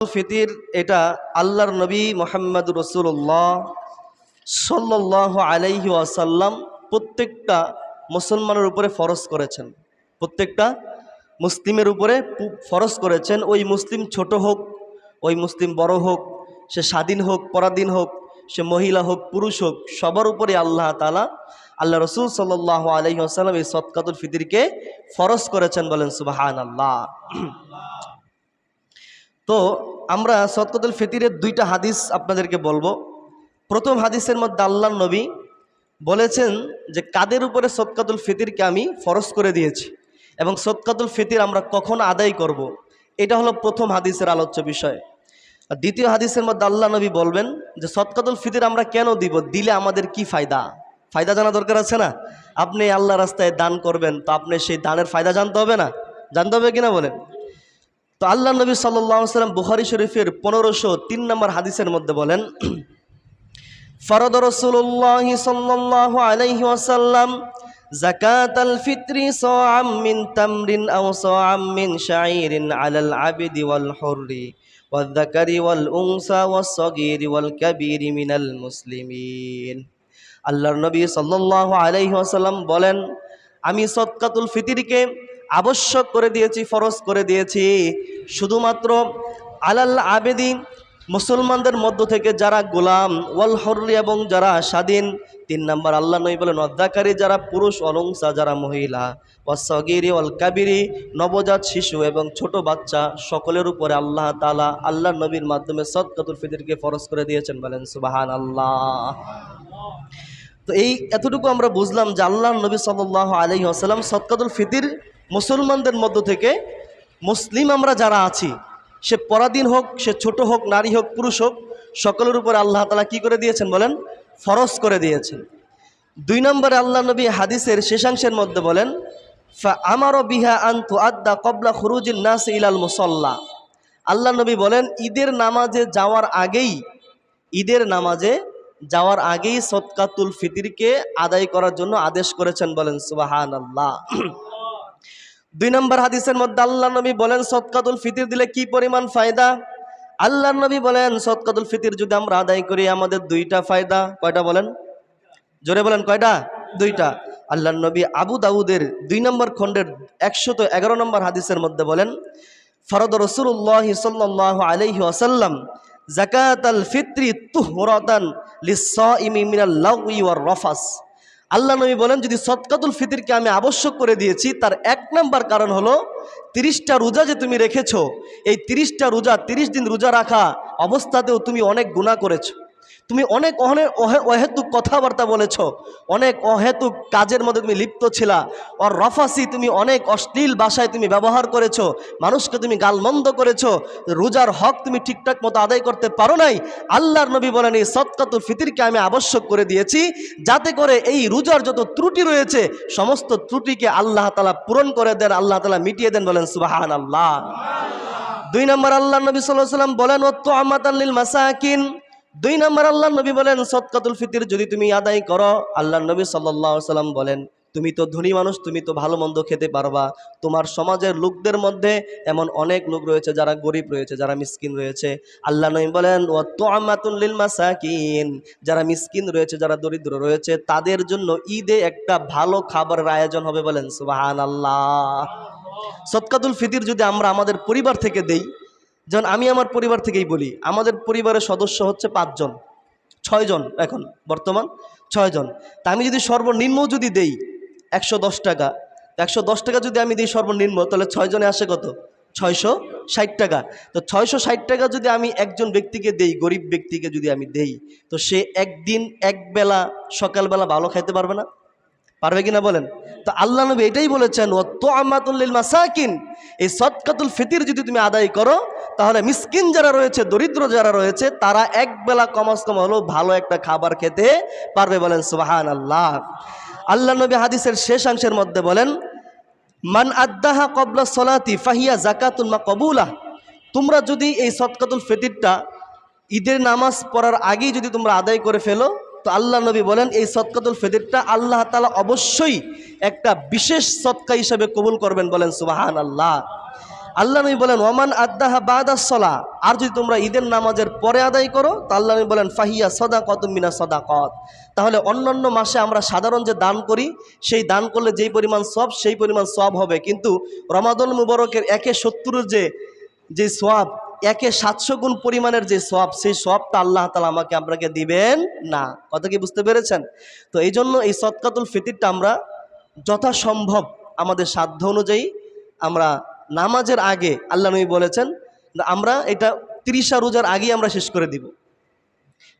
ফিতির এটা আল্লাহর নবী মোহাম্মদ রসুল্লাহ সাল্লাহ আলাইহি আসাল্লাম প্রত্যেকটা মুসলমানের উপরে ফরজ করেছেন। প্রত্যেকটা মুসলিমের উপরে ফরজ করেছেন। ওই মুসলিম ছোট হোক, ওই মুসলিম বড় হোক, সে স্বাধীন হোক, পরাধীন হোক, সে মহিলা হোক, পুরুষ হোক, সবার উপরে আল্লাহ তালা আল্লাহ রসুল সাল্লাহ আলহি আসাল্লাম এই সৎকাতুল ফিতিরকে ফরজ করেছেন বলেন সুবাহান আল্লাহ তো আমরা সৎকতুল ফিতিরের দুইটা হাদিস আপনাদেরকে বলব। প্রথম হাদিসের মধ্যে আল্লাহ নবী বলেছেন যে, কাদের উপরে সৎকাতুল ফিতিরকে আমি ফরজ করে দিয়েছি এবং সৎকাতুল ফিতির আমরা কখন আদায় করব। এটা হলো প্রথম হাদিসের আলোচ্য বিষয়। আর দ্বিতীয় হাদিসের মধ্যে আল্লাহ নবী বলবেন যে সৎকাতুল ফিতির আমরা কেন দিব? দিলে আমাদের কি ফায়দা? ফায়দা জানা দরকার আছে না? আপনি আল্লাহ রাস্তায় দান করবেন, তো আপনি সেই দানের ফায়দা জানতে হবে না? জানতে হবে কিনা বলেন? তো আল্লাহ নবী সাল্লাম বুখারি শরীফের পনেরোশো তিন নম্বর হাদিসের মধ্যে বলেন ফরদ রসুল্লাহ সাল্লাহ আলাইহি ওয়াসাল্লাম জাকাত আল ফিত্রি সাআম মিন তামরিন আও সাআম মিন শাঈরিন আলাল আবিদি ওয়াল হুররি والذكر والأنثى والصغير والكبير من المسلمين আল্লাহর নবী সাল্লাল্লাহু আলাইহি ওয়াসাল্লাম বলেন আমি সদকাতুল ফিতিরকে আবশ্যক করে দিয়েছি, ফরজ করে দিয়েছি। শুধুমাত্র আলাল আবেদি মুসলমানদের মধ্য থেকে যারা গোলাম, ওয়াল হরলি এবং যারা স্বাধীন, তিন নম্বর আল্লাহ নবী বলেন, অধ্যাকারী যারা পুরুষ, অলংসা যারা মহিলা ওয়াসগিরি ওয়াল কাবিরি, নবজাত শিশু এবং ছোট বাচ্চা, সকলের উপরে আল্লাহ তালা আল্লাহ নবীর মাধ্যমে সদকাতুল ফিতিরকে ফরজ করে দিয়েছেন বলেন সুবাহান আল্লাহ তো এই এতটুকু আমরা বুঝলাম যে আল্লাহ নবী সাল্লাহ আলহি আসাল্লাম সৎকাতুল ফিতির মুসলমানদের মধ্য থেকে মুসলিম আমরা যারা আছি, সে পরাধীন হোক, সে ছোট হোক, নারী হোক, পুরুষ হোক, সকলের উপরে আল্লাহ তালা কি করে দিয়েছেন বলেন? ফরজ করে দিয়েছেন। দুই নম্বরে আল্লাহ নবী হাদিসের শেষাংশের মধ্যে বলেন আমারও বিহা আন্তু আদ্দা কবলা খুরুজিন নাস ইলাল মুসল্লা। আল্লাহ নবী বলেন, ঈদের নামাজে যাওয়ার আগেই, ঈদের নামাজে যাওয়ার আগেই সৎকাতুল ফিতিরকে আদায় করার জন্য আদেশ করেছেন বলেন সুবাহান আল্লাহ দুই নম্বর হাদিসের মধ্যে আল্লাহ নবী বলেন সৎকাতুল ফিতির দিলে কি পরিমাণ ফায়দা? আল্লাহ নবী বলেন সৎকাতুল ফিতির যদি আমরা আদায় করি, আমাদের দুইটা ফায়দা। কয়টা বলেন? জোরে বলেন, কয়টা? দুইটা। আল্লাহ নবী আবু দাউদের দুই নম্বর খণ্ডের একশত এগারো নম্বর হাদিসের মধ্যে বলেন, ফরদ রসুল্লাহ সাল্লাহ আলহি আসাল্লাম জাকাত আল ফিত্রি তুহরাতান লিসাইমি মিনাল লাগউই ওয়ার রফাস। আল্লাহ নবী বলেন, যদি সৎকাতুল ফিতিরকে আমি আবশ্যক করে দিয়েছি, তার এক নাম্বার কারণ হলো তিরিশটা রোজা যে তুমি রেখেছো, এই তিরিশটা রোজা, তিরিশ দিন রোজা রাখা অবস্থাতেও তুমি অনেক গুণা করেছ। তুমি অনেক অনেক অহে- অহেতুক কথাবার্তা বলেছ, অনেক অহেতুক কাজের মধ্যে তুমি লিপ্ত ছিলা আর রফাসি তুমি অনেক অশ্লীল ভাষায় তুমি ব্যবহার করেছ, মানুষকে তুমি গালমন্দ করেছ, রোজার হক তুমি ঠিকঠাক মতো আদায় করতে পারো নাই, আল্লাহর নবী বলেন এই সৎকাতুল ফিতিরকে আমি আবশ্যক করে দিয়েছি, যাতে করে এই রোজার যত ত্রুটি রয়েছে, সমস্ত ত্রুটিকে আল্লাহ তালা পূরণ করে দেন, আল্লাহ তালা মিটিয়ে দেন, বলেন সুবাহান আল্লাহ দুই নম্বর আল্লাহ নবী সাল্লাহ সাল্লাম বলেন তো আমাতাল্লিল মাসাকিন। দুই নম্বর আল্লাহ নবী বলেন সৎকাতুল ফিতির যদি তুমি আদায় করো আল্লাহ নবী সাল্লাহ সাল্লাম বলেন, তুমি তো ধনী মানুষ, তুমি তো ভালো মন্দ খেতে পারবা। তোমার সমাজের লোকদের মধ্যে এমন অনেক লোক রয়েছে যারা গরিব রয়েছে, যারা মিসকিন রয়েছে। আল্লাহ নবী বলেন ও তো আমাতুল্লিল মাসাকিন যারা মিসকিন রয়েছে, যারা দরিদ্র রয়েছে, তাদের জন্য ঈদে একটা ভালো খাবারের আয়োজন হবে বলেন সুবাহান আল্লাহ সৎকাতুল ফিতির যদি আমরা আমাদের পরিবার থেকে দেই যেমন আমি আমার পরিবার থেকেই বলি, আমাদের পরিবারের সদস্য হচ্ছে পাঁচজন, ছয়জন এখন, বর্তমান ছয়জন। তা আমি যদি সর্বনিম্ন যদি দেই একশো দশ টাকা একশো দশ টাকা যদি আমি দিই সর্বনিম্ন, তাহলে ছয়জনে আসে কত? ছয়শো ষাট টাকা। তো ছয়শো ষাট টাকা যদি আমি একজন ব্যক্তিকে দেই, গরিব ব্যক্তিকে যদি আমি দেই, তো সে একদিন একবেলা সকালবেলা ভালো খাইতে পারবে না? পারবে কিনা বলেন? তো আল্লাহ নবী এটাই বলেছেন ও তো আমাতুল্লিল মাসাকিন এই সৎকাতুল ফিতির যদি তুমি আদায় করো তাহলে মিসকিন যারা রয়েছে, দরিদ্র যারা রয়েছে, তারা এক বেলা কমাস কম হলেও ভালো একটা খাবার খেতে পারবে বলেন সুবাহান আল্লাহ আল্লাহ নবী হাদিসের শেষাংশের মধ্যে বলেন, মান আদাহা কবলা সলাতি ফাহিয়া জাকাতুল মা কবুলা। তোমরা যদি এই সৎকাতুল ফিতিরটা ঈদের নামাজ পড়ার আগেই যদি তোমরা আদায় করে ফেলো, তো আল্লাহ নবী বলেন, এই সৎকাতুল ফিতিরটা আল্লাহ তালা অবশ্যই একটা বিশেষ সৎকা হিসাবে কবুল করবেন বলেন সুবাহান আল্লাহ আল্লাহ নবী বলেন ওমান আদাহা বাদাসলা আর যদি তোমরা ঈদের নামাজের পরে আদায় করো, তা আল্লাহ নবী বলেন, ফাহিয়া সদা কত মিনা সদা কত তাহলে অন্যান্য মাসে আমরা সাধারণ যে দান করি, সেই দান করলে যেই পরিমাণ সব, সেই পরিমাণ সব হবে। কিন্তু রমাদন মুবারকের একে সত্তরের যে যে সোয়াব একে সাতশো গুণ পরিমাণের যে সব সেই সবটা আল্লাহ তালা আমাকে আপনাকে দিবেন না। কথা কি বুঝতে পেরেছেন? তো এই জন্য এই সৎকাতুল ফিতিরটা আমরা যথাসম্ভব আমাদের সাধ্য অনুযায়ী আমরা নামাজের আগে আল্লাহ নবী বলেছেন, আমরা এটা তিরিশা রোজার আগেই আমরা শেষ করে দিব।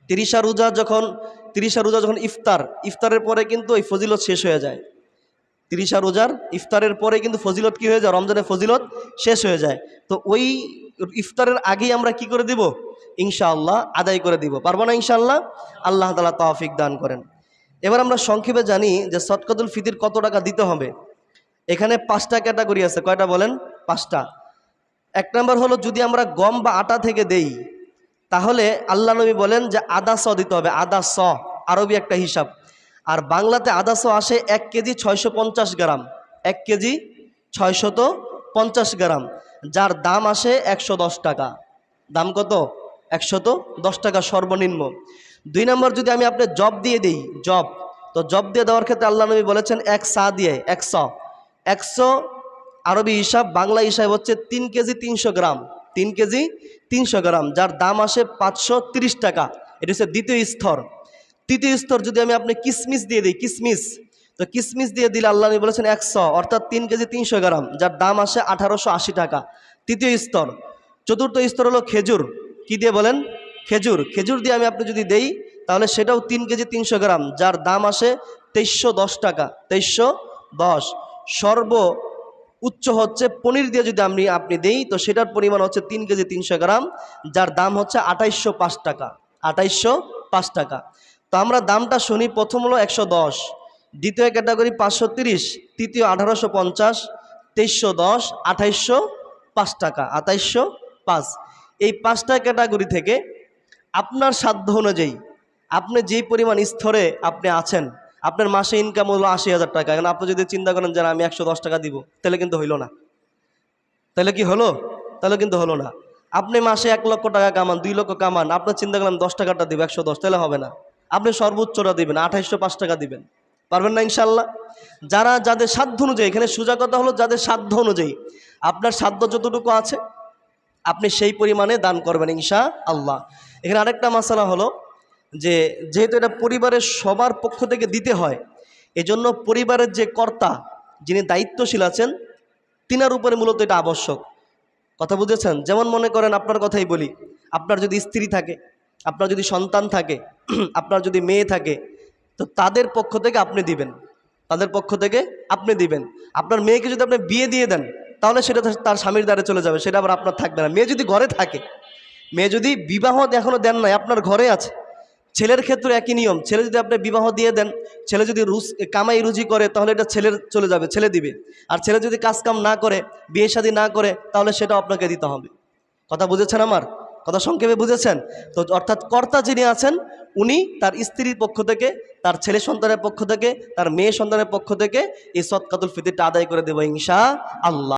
তিরিশা রোজা যখন, তিরিশা রোজা যখন ইফতার, ইফতারের পরে কিন্তু ওই ফজিলত শেষ হয়ে যায়। তিরিশা রোজার ইফতারের পরে কিন্তু ফজিলত কি হয়ে যায়? রমজানের ফজিলত শেষ হয়ে যায়। তো ওই ইফতারের আগেই আমরা কি করে দিব? ইনশাআল্লাহ আদায় করে দিব। পারব না ইনশাআল্লাহ? আল্লাহ তালা তৌফিক দান করেন। এবার আমরা সংক্ষেপে জানি যে সৎকাতুল ফিতির কত টাকা দিতে হবে? এখানে পাঁচটা ক্যাটাগরি আছে। কয়টা বলেন? পাঁচটা। এক নম্বর হলো, যদি আমরা গম বা আটা থেকে দেই, তাহলে আল্লাহ নবী বলেন যে আদা স দিতে হবে, আদা স, আরবি একটা হিসাব। আর বাংলাতে আদা স আসে এক কেজি ছয়শো পঞ্চাশ গ্রাম, এক কেজি ছয়শত পঞ্চাশ গ্রাম, যার দাম আসে একশো দশ টাকা। দাম কত? একশত দশ টাকা সর্বনিম্ন। দুই নম্বর, যদি আমি আপনি জব দিয়ে দিই, জব, তো জব দিয়ে দেওয়ার ক্ষেত্রে আল্লাহ নবী বলেছেন, এক সা দিয়ে একশো একশো আরবি হিসাব, বাংলা হিসাব হচ্ছে তিন কেজি তিনশো গ্রাম। তিন কেজি তিনশো গ্রাম, যার দাম আসে পাঁচশো টাকা। এটা হচ্ছে দ্বিতীয় স্তর। তৃতীয় স্তর যদি আমি আপনি কিসমিস দিয়ে দিই, কিসমিস, তো কিসমিস দিয়ে দিলে আল্লাহ নবী বলেছেন একশো, অর্থাৎ তিন কেজি তিনশো গ্রাম, যার দাম আসে আঠারোশো আশি টাকা। তৃতীয় স্তর। চতুর্থ স্তর হলো খেজুর। কি দিয়ে বলেন? খেজুর। খেজুর দিয়ে আমি আপনি যদি দেই, তাহলে সেটাও তিন কেজি তিনশো গ্রাম, যার দাম আসে তেইশশো দশ টাকা, তেইশশো দশ। সর্ব উচ্চ হচ্ছে পনির দিয়ে যদি আমি আপনি দেই, তো সেটার পরিমাণ হচ্ছে তিন কেজি তিনশো গ্রাম, যার দাম হচ্ছে আঠাইশশো পাঁচ টাকা। আঠাইশশো পাঁচ টাকা। তো আমরা দামটা শুনি, প্রথম হলো একশো দশ, দ্বিতীয় ক্যাটাগরি পাঁচশো তিরিশ, তৃতীয় আঠারোশো পঞ্চাশ, তেইশশো দশ, আঠাইশশো পাঁচ টাকা, আঠাইশশো পাঁচ। এই পাঁচটা ক্যাটাগরি থেকে আপনার সাধ্য অনুযায়ী আপনি যেই পরিমাণ স্তরে আপনি আছেন আপনার মাসে ইনকাম হলো আশি হাজার টাকা। এখন আপনি যদি চিন্তা করেন যে আমি একশো দশ টাকা দিব, তাহলে কিন্তু হইল না। তাহলে কি হলো? তাহলে কিন্তু হলো না। আপনি মাসে এক লক্ষ টাকা কামান, দুই লক্ষ কামান আপনার চিন্তা করলাম দশ টাকাটা দিব, একশো দশ, তাহলে হবে না। আপনি সর্বোচ্চটা দিবেন, আঠাইশশো পাঁচ টাকা দিবেন। পারবেন না ইনশাল্লাহ যারা যাদের সাধ্য অনুযায়ী, এখানে সোজা কথা হলো যাদের সাধ্য অনুযায়ী, আপনার সাধ্য যতটুকু আছে, আপনি সেই পরিমাণে দান করবেন ইনশা আল্লাহ এখানে আরেকটা মশালা হলো যে যেহেতু এটা পরিবারের সবার পক্ষ থেকে দিতে হয়, এজন্য পরিবারের যে কর্তা যিনি দায়িত্বশীল আছেন, তিনার উপরে মূলত এটা আবশ্যক। কথা বুঝেছেন? যেমন মনে করেন, আপনার কথাই বলি, আপনার যদি স্ত্রী থাকে, আপনার যদি সন্তান থাকে, আপনার যদি মেয়ে থাকে, তো তাদের পক্ষ থেকে আপনি দিবেন। তাদের পক্ষ থেকে আপনি দিবেন। আপনার মেয়েকে যদি আপনি বিয়ে দিয়ে দেন, তাহলে সেটা তার- স্বামীর দ্বারে চলে যাবে, সেটা আবার আপনার থাকবে না। মেয়ে যদি ঘরে থাকে, মেয়ে যদি বিবাহ এখনও দেন নাই, আপনার ঘরে আছে ছেলের ক্ষেত্রে একই নিয়ম, ছেলে যদি আপনি বিবাহ দিয়ে দেন, ছেলে যদি রুজ, কামাই রুজি করে, তাহলে এটা ছেলের চলে যাবে, ছেলে দিবে। আর ছেলে যদি কাজ কাম না করে, বিয়ে শাদী না করে, তাহলে সেটা আপনাকে দিতে হবে। কথা বুঝেছেন আমার? কথা সংক্ষেপে বুঝেছেন? তো অর্থাৎ কর্তা যিনি আছেন, উনি তার স্ত্রীর পক্ষ থেকে, তার ছেলে সন্তানের পক্ষ থেকে, তার মেয়ে সন্তানের পক্ষ থেকে এই সৎকাতুল ফিতিরটা আদায় করে দেবো ইনশা আল্লাহ।